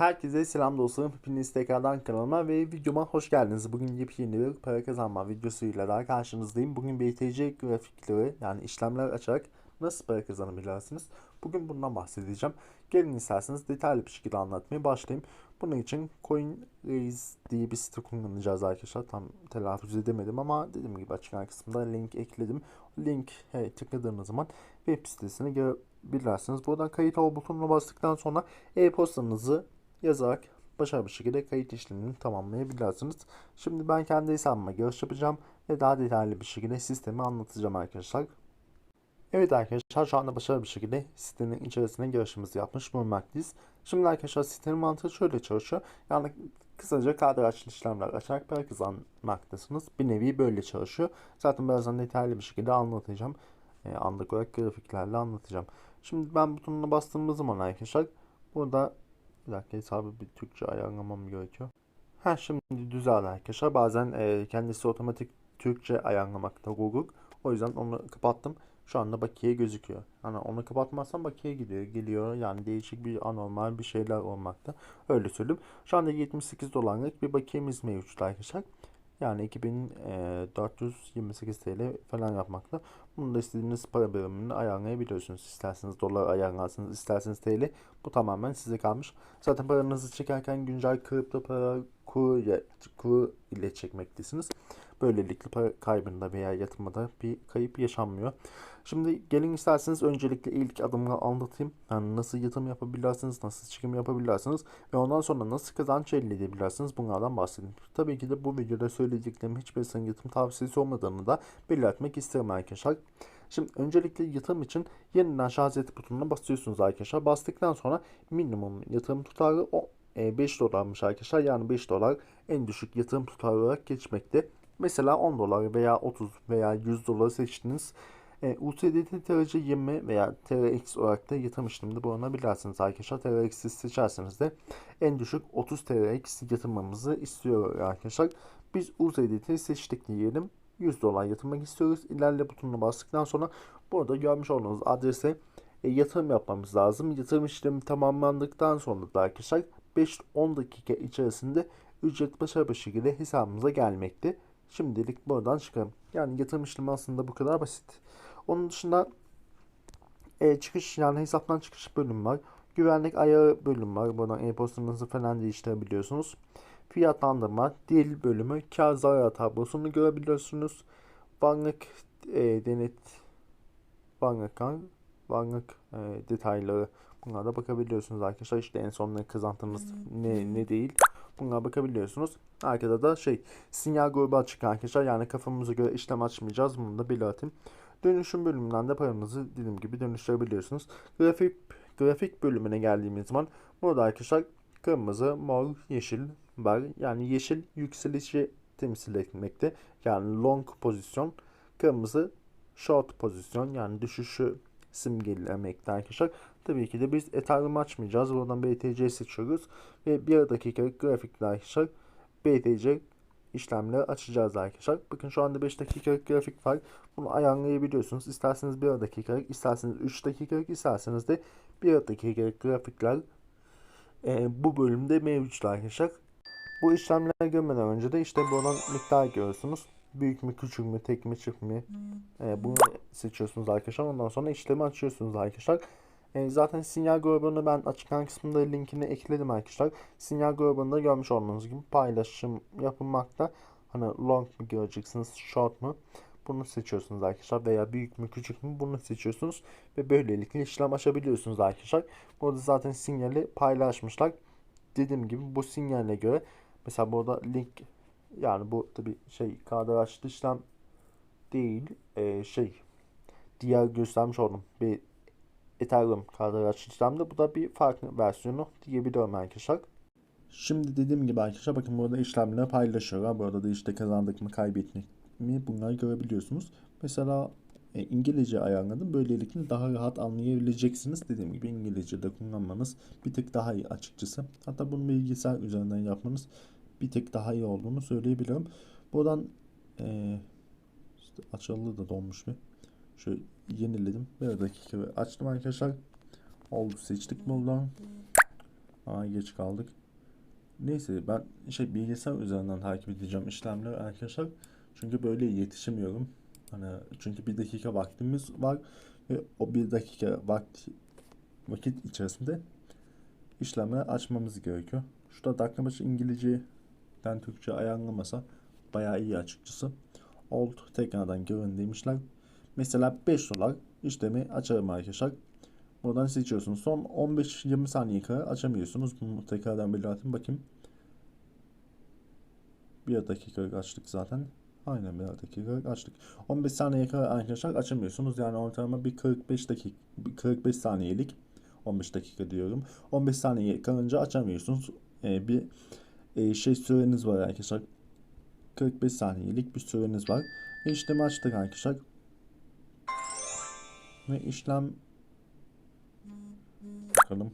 Herkese selam dostlarım. Hepiniz tekrardan kanalıma ve videoma hoş geldiniz. Bugün yepyeni bir para kazanma videosuyla daha karşınızdayım. Bugün BTC grafikleri yani işlemler açarak nasıl para kazanabilirsiniz? Bugün bundan bahsedeceğim. Gelin isterseniz detaylı bir şekilde anlatmaya başlayayım. Bunun için CoinRaise diye bir site kullanacağız arkadaşlar. Tam telaffuz edemedim ama dediğim gibi açıklama kısmında link ekledim. Link tıkladığınız zaman web sitesine girebilirsiniz. Buradan kayıt ol butonuna bastıktan sonra e-postanızı yazarak başarılı bir şekilde kayıt işlemini tamamlayabilirsiniz. Şimdi ben kendi hesabıma giriş yapacağım ve daha detaylı bir şekilde sistemi anlatacağım arkadaşlar. Evet arkadaşlar şu anda başarılı bir şekilde sitenin içerisine girişimizi yapmış bulunmaktayız. Şimdi arkadaşlar sitenin mantığı şöyle çalışıyor. Yani kısaca kadraçlı işlemler açarak para kazanmaktasınız. Bir nevi böyle çalışıyor. Zaten birazdan detaylı bir şekilde anlatacağım. E, anlık olarak grafiklerle anlatacağım. Şimdi ben butonuna bastığımız zaman arkadaşlar burada bir dakika hesabı bir Türkçe ayarlamam gerekiyor. Ha şimdi düzeldi arkadaşlar. Bazen e, kendisi otomatik Türkçe ayarlamakta Google. O yüzden onu kapattım. Şu anda bakiye gözüküyor. Hani onu kapatmazsam bakiye gidiyor, geliyor. Yani değişik bir anormal bir şeyler olmakta. Öyle söyleyeyim. Şu anda 78 dolarlık bir bakiyemiz mevcut arkadaşlar. Yani 2428 TL falan yapmakta. Bunu da istediğiniz para birimini ayarlayabiliyorsunuz. İsterseniz dolar ayarlarsınız, isterseniz TL. Bu tamamen size kalmış. Zaten paranızı çekerken güncel kripto para kuru, kuru ile çekmektesiniz. Böylelikle kaybında veya yatırmada bir kayıp yaşanmıyor. Şimdi gelin isterseniz öncelikle ilk adımını anlatayım. Yani nasıl yatırım yapabilirsiniz, nasıl çıkım yapabilirsiniz ve ondan sonra nasıl kazanç elde edebilirsiniz bunlardan bahsedeyim. Tabii ki de bu videoda söyleyeceklerim hiçbirisinin yatırım tavsiyesi olmadığını da belirtmek isterim arkadaşlar. Şimdi öncelikle yatırım için yeniden şarj et butonuna basıyorsunuz arkadaşlar. Bastıktan sonra minimum yatırım tutarı 5 dolarmış arkadaşlar. Yani 5 dolar en düşük yatırım tutarı olarak geçmekte. Mesela 10 dolar veya 30 veya 100 dolar seçtiniz. E, USDT TRC 20 veya TRX olarak da yatırım işleminde bulunabilirsiniz arkadaşlar. TRX'i seçerseniz de en düşük 30 TRX yatırmamızı istiyor arkadaşlar. Biz USDT seçtik diyelim. 100 dolar yatırmak istiyoruz. İlerle butonuna bastıktan sonra burada görmüş olduğunuz adrese e, yatırım yapmamız lazım. Yatırım işlemi tamamlandıktan sonra da arkadaşlar 5-10 dakika içerisinde ücret başarılı bir şekilde hesabımıza gelmekte. Şimdilik buradan çıkalım. Yani yatırım işlemi aslında bu kadar basit. Onun dışında e, çıkış yani hesaptan çıkış bölüm var. Güvenlik ayarı bölüm var. Buradan e-postanızı falan değiştirebiliyorsunuz. Fiyatlandırma, dil bölümü, kar zarar tablosunu görebiliyorsunuz. Varlık e, denet varlıklar, varlık e, detayları bunlara bakabiliyorsunuz arkadaşlar. İşte en son ne kazandığınız ne ne değil. Bunlara bakabiliyorsunuz. Arkada da şey sinyal grubu açık arkadaşlar. Yani kafamıza göre işlem açmayacağız. Bunu da belirteyim. Dönüşüm bölümünden de paranızı dediğim gibi dönüştürebiliyorsunuz. Grafik grafik bölümüne geldiğimiz zaman burada arkadaşlar kırmızı, mor, yeşil var. Yani yeşil yükselişi temsil etmekte. Yani long pozisyon. Kırmızı short pozisyon yani düşüşü simgelemekte arkadaşlar. Tabii ki de biz Ethereum açmayacağız. Buradan BTC seçiyoruz. Ve bir dakikalık grafikler arkadaşlar BTC işlemleri açacağız arkadaşlar. Bakın şu anda 5 dakikalık grafik var. Bunu ayarlayabiliyorsunuz. İsterseniz 1 dakikalık, isterseniz 3 dakikalık, isterseniz de 1 dakikalık grafikler e, bu bölümde mevcut arkadaşlar. Bu işlemlere girmeden önce de işte buradan miktar görüyorsunuz. Büyük mü, küçük mü, tek mi, çift mi? E, bunu seçiyorsunuz arkadaşlar. Ondan sonra işlemi açıyorsunuz arkadaşlar. E, zaten sinyal grubunu ben açıklama kısmında linkini ekledim arkadaşlar. Sinyal grubunda görmüş olduğunuz gibi paylaşım yapılmakta. Hani long mu göreceksiniz, short mu? Bunu seçiyorsunuz arkadaşlar veya büyük mü küçük mü bunu seçiyorsunuz ve böylelikle işlem açabiliyorsunuz arkadaşlar. Burada zaten sinyali paylaşmışlar. Dediğim gibi bu sinyalle göre mesela burada link yani bu tabi şey kadraçlı işlem değil e, şey diğer göstermiş oldum bir Ethereum kadraçlı işlemde bu da bir farklı versiyonu diyebiliyorum arkadaşlar. Şimdi dediğim gibi arkadaşlar bakın burada işlemleri paylaşıyorlar. Burada da işte kazandık mı kaybettik mi bunları görebiliyorsunuz. Mesela e, İngilizce ayarladım. Böylelikle daha rahat anlayabileceksiniz. Dediğim gibi İngilizce de kullanmanız bir tık daha iyi açıkçası. Hatta bunu bilgisayar üzerinden yapmanız bir tık daha iyi olduğunu söyleyebilirim. Buradan e, işte açıldı da donmuş bir. Şöyle yeniledim. Bir dakika açtım arkadaşlar. Oldu seçtik buradan. Aa geç kaldık. Neyse ben şey bilgisayar üzerinden takip edeceğim işlemleri arkadaşlar. Çünkü böyle yetişemiyorum. Hani çünkü bir dakika vaktimiz var ve o bir dakika vakti vakit içerisinde işlemleri açmamız gerekiyor. Şurada dakika başı İngilizceden Türkçe ayarlamasa bayağı iyi açıkçası. Old tekrardan görün demişler. Mesela 5 dolar işlemi açarım arkadaşlar. Buradan seçiyorsunuz. Son 15-20 saniye kadar açamıyorsunuz. Tekrardan belirteyim bakayım. Bir dakika açtık zaten. Aynen bir dakika açtık. 15 saniye kadar arkadaşlar açamıyorsunuz. Yani ortalama bir 45 dakika 45 saniyelik 15 dakika diyorum. 15 saniye kalınca açamıyorsunuz. Ee, bir e, şey süreniz var arkadaşlar. 45 saniyelik bir süreniz var. İşlemi açtık arkadaşlar. Ve işlem bakalım.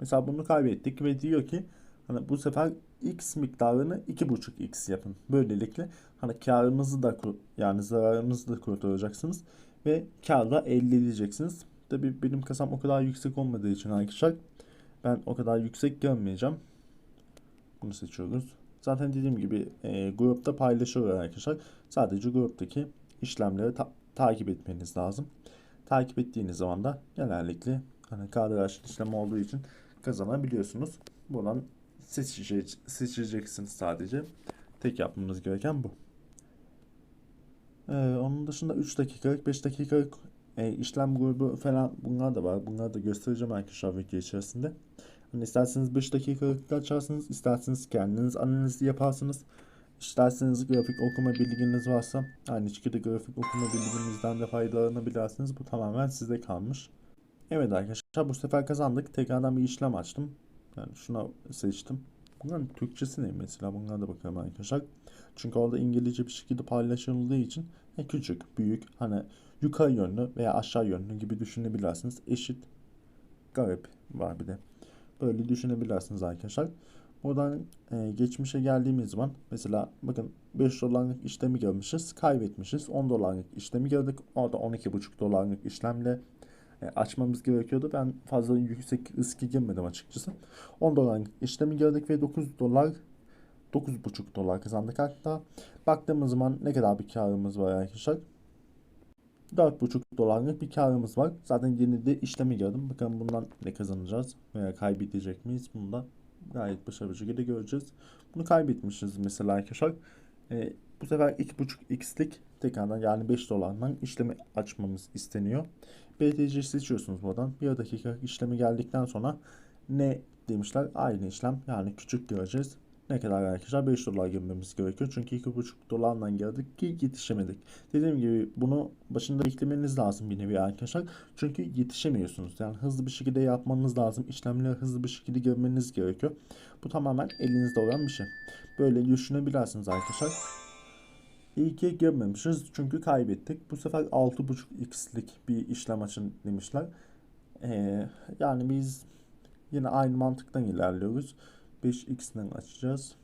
Mesela bunu kaybettik ve diyor ki hani bu sefer x miktarını 2.5x yapın. Böylelikle hani karınızı da yani zararınızı da kurtaracaksınız ve karda elde edeceksiniz. Tabii benim kasam o kadar yüksek olmadığı için arkadaşlar ben o kadar yüksek görmeyeceğim. Bunu seçiyoruz. Zaten dediğim gibi e, grupta paylaşıyorlar arkadaşlar. Sadece gruptaki işlemleri takip etmeniz lazım. Takip ettiğiniz zaman da genellikle hani kadraj işlemi olduğu için kazanabiliyorsunuz. Buradan seçece seçeceksiniz sadece. Tek yapmanız gereken bu. Ee, onun dışında 3 dakikalık, 5 dakikalık e, işlem grubu falan bunlar da var. Bunları da göstereceğim arkadaşlar video içerisinde. Hani isterseniz 5 dakikalık da açarsınız, isterseniz kendiniz analizi yaparsınız. İsterseniz grafik okuma bilginiz varsa aynı şekilde grafik okuma bilginizden de faydalanabilirsiniz. Bu tamamen size kalmış. Evet arkadaşlar bu sefer kazandık. Tekrardan bir işlem açtım. Yani şuna seçtim. Bunların Türkçesi ne mesela? Bunlara da bakalım arkadaşlar. Çünkü orada İngilizce bir şekilde paylaşıldığı için e, küçük, büyük, hani yukarı yönlü veya aşağı yönlü gibi düşünebilirsiniz. Eşit, garip var bir de. Böyle düşünebilirsiniz arkadaşlar. Buradan e, geçmişe geldiğimiz zaman mesela bakın 5 dolarlık işlemi görmüşüz, kaybetmişiz. 10 dolarlık işlemi gördük. Orada 12,5 dolarlık işlemle e, açmamız gerekiyordu. Ben fazla yüksek riske girmedim açıkçası. 10 dolarlık işlemi gördük ve 9 dolar 9,5 dolar kazandık hatta. Baktığımız zaman ne kadar bir karımız var arkadaşlar. 4,5 dolarlık bir karımız var. Zaten yeni de işlemi gördüm. Bakalım bundan ne kazanacağız veya kaybedecek miyiz? Bunu da gayet başarılı şekilde göreceğiz. Bunu kaybetmişiz mesela arkadaşlar. E, bu sefer 2,5x'lik tekrardan yani 5 dolardan işlemi açmamız isteniyor. BTC seçiyorsunuz buradan. Bir dakika işlemi geldikten sonra ne demişler? Aynı işlem yani küçük göreceğiz. Ne kadar arkadaşlar? 5 dolar girmemiz gerekiyor. Çünkü 2,5 dolardan geldik ki yetişemedik. Dediğim gibi bunu başında beklemeniz lazım bir nevi arkadaşlar. Çünkü yetişemiyorsunuz. Yani hızlı bir şekilde yapmanız lazım. İşlemleri hızlı bir şekilde görmeniz gerekiyor. Bu tamamen elinizde olan bir şey. Böyle düşünebilirsiniz arkadaşlar. İyi ki görmemişiz çünkü kaybettik. Bu sefer 6.5x'lik bir işlem açın demişler. Ee, yani biz yine aynı mantıktan ilerliyoruz. 5x'den açacağız.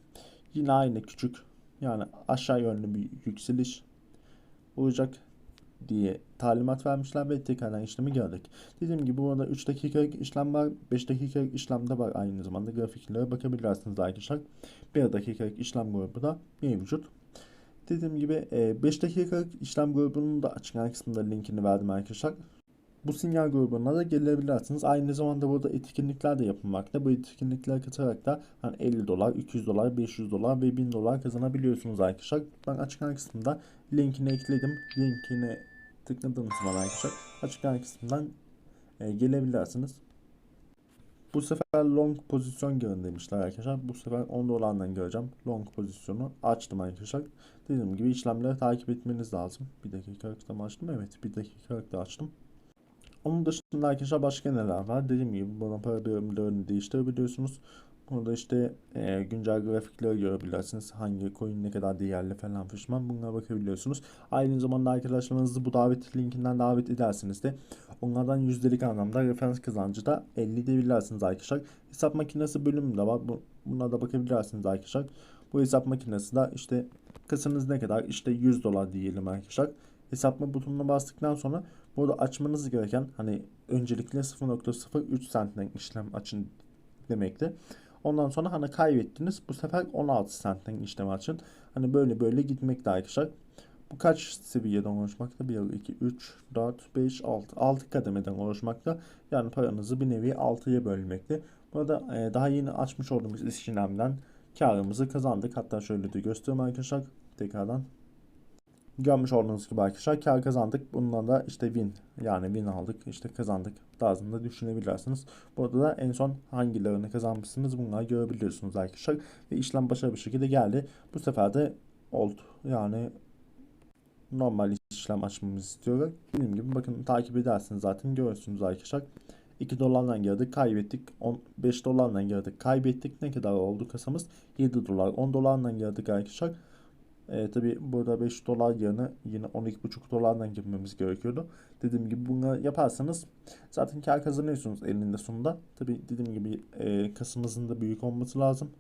Yine aynı küçük yani aşağı yönlü bir yükseliş olacak diye talimat vermişler ve tekrardan işlemi gördük. Dediğim gibi burada 3 dakikalık işlem var, 5 dakikalık işlem de var aynı zamanda grafiklere bakabilirsiniz arkadaşlar. 1 dakikalık işlem grubu da mevcut. Dediğim gibi 5 dakikalık işlem grubunun da açıklama kısmında linkini verdim arkadaşlar. Bu sinyal grubuna da gelebilirsiniz. Aynı zamanda burada etkinlikler de yapılmakta. Bu etkinliklere katılarak da hani 50 dolar, 200 dolar, 500 dolar ve 1000 dolar kazanabiliyorsunuz arkadaşlar. Ben açıklama kısmında linkini ekledim. Linkine tıkladığınız zaman arkadaşlar açıklama kısmından e, gelebilirsiniz. Bu sefer long pozisyon görün demişler arkadaşlar. Bu sefer 10 dolardan göreceğim. Long pozisyonu açtım arkadaşlar. Dediğim gibi işlemleri takip etmeniz lazım. Bir dakikalık da mı açtım? Evet bir dakikalık da açtım. Onun dışında arkadaşlar başka neler var? Dediğim gibi buradan para birimlerini değiştirebiliyorsunuz. Burada işte e, güncel grafikleri görebilirsiniz. Hangi coin ne kadar değerli falan fişman bunlara bakabiliyorsunuz. Aynı zamanda arkadaşlarınızı bu davet linkinden davet edersiniz de onlardan yüzdelik anlamda referans kazancı da elde edebilirsiniz arkadaşlar. Hesap makinesi bölümü de var. Bu, buna da bakabilirsiniz arkadaşlar. Bu hesap makinesi de işte kasanız ne kadar? İşte 100 dolar diyelim arkadaşlar. Hesapma butonuna bastıktan sonra Burada açmanız gereken hani öncelikle 0.03 sentten işlem açın demekti. Ondan sonra hani kaybettiniz. Bu sefer 16 sentten işlem açın. Hani böyle böyle gitmekte arkadaşlar. Bu kaç seviyeden oluşmakta? 1, 2, 3, 4, 5, 6. 6 kademeden oluşmakta. Yani paranızı bir nevi 6'ya bölmekte. Burada e, daha yeni açmış olduğumuz işlemden karımızı kazandık. Hatta şöyle de göstereyim arkadaşlar. Tekrardan. Görmüş olduğunuz gibi arkadaşlar kar kazandık. Bundan da işte win yani win aldık işte kazandık tarzında düşünebilirsiniz. Burada da en son hangilerini kazanmışsınız bunları görebiliyorsunuz arkadaşlar. Ve işlem başarılı bir şekilde geldi. Bu sefer de oldu. Yani normal işlem açmamızı istiyorlar. Dediğim gibi bakın takip edersiniz zaten görürsünüz arkadaşlar. 2 dolardan girdik kaybettik. 10, 5 dolardan girdik kaybettik. Ne kadar oldu kasamız? 7 dolar. 10 dolardan girdik arkadaşlar. E, tabi burada 5 dolar yerine yine 12,5 dolardan girmemiz gerekiyordu. Dediğim gibi bunu yaparsanız zaten kar kazanıyorsunuz elinde sonunda. Tabi dediğim gibi e, kasımızın da büyük olması lazım.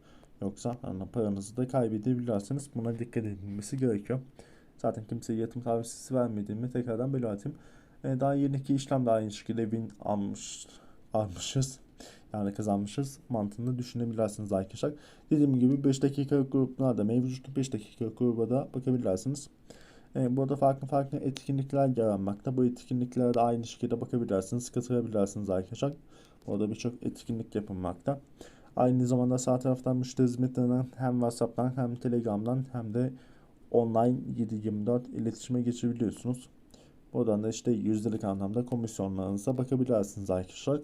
Yoksa hani paranızı da kaybedebilirsiniz. Buna dikkat edilmesi gerekiyor. Zaten kimseye yatırım tavsiyesi vermediğimi tekrardan belirteyim. E, daha yeni iki işlem de aynı şekilde win almış, almışız. Yani kazanmışız mantığını düşünebilirsiniz arkadaşlar. Dediğim gibi 5 dakika gruplar da mevcut. 5 dakika gruba da bakabilirsiniz. E, burada farklı farklı etkinlikler yer almakta. Bu etkinliklere de aynı şekilde bakabilirsiniz. Katılabilirsiniz arkadaşlar. Orada birçok etkinlik yapılmakta. Aynı zamanda sağ taraftan müşteri hizmetlerinden hem WhatsApp'tan hem Telegram'dan hem de online 7/24 iletişime geçebiliyorsunuz. Buradan da işte yüzdelik anlamda komisyonlarınıza bakabilirsiniz arkadaşlar.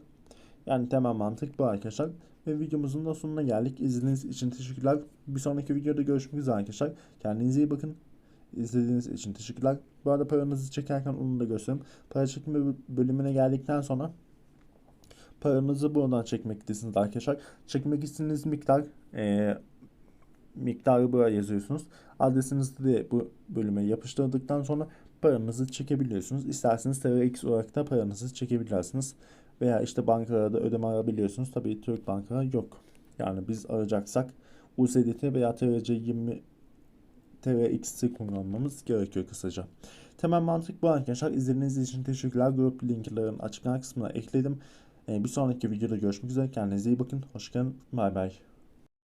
Yani temel mantık bu arkadaşlar. Ve videomuzun da sonuna geldik. İzlediğiniz için teşekkürler. Bir sonraki videoda görüşmek üzere arkadaşlar. Kendinize iyi bakın. İzlediğiniz için teşekkürler. Bu arada paranızı çekerken onu da göstereyim. Para çekme bölümüne geldikten sonra paranızı buradan çekmektesiniz arkadaşlar. Çekmek istediğiniz miktar e, miktarı buraya yazıyorsunuz. Adresinizi de bu bölüme yapıştırdıktan sonra paranızı çekebiliyorsunuz. İsterseniz TRX olarak da paranızı çekebilirsiniz. Veya işte bankalarda ödeme arabiliyorsunuz. Tabii Türk bankalar yok. Yani biz arayacaksak USDT veya TRC20 TRX'i kullanmamız gerekiyor kısaca. Temel mantık bu arkadaşlar. İzlediğiniz için teşekkürler. Grup linklerini açıklama kısmına ekledim. Bir sonraki videoda görüşmek üzere. Kendinize iyi bakın. Hoşçakalın. Bay bay.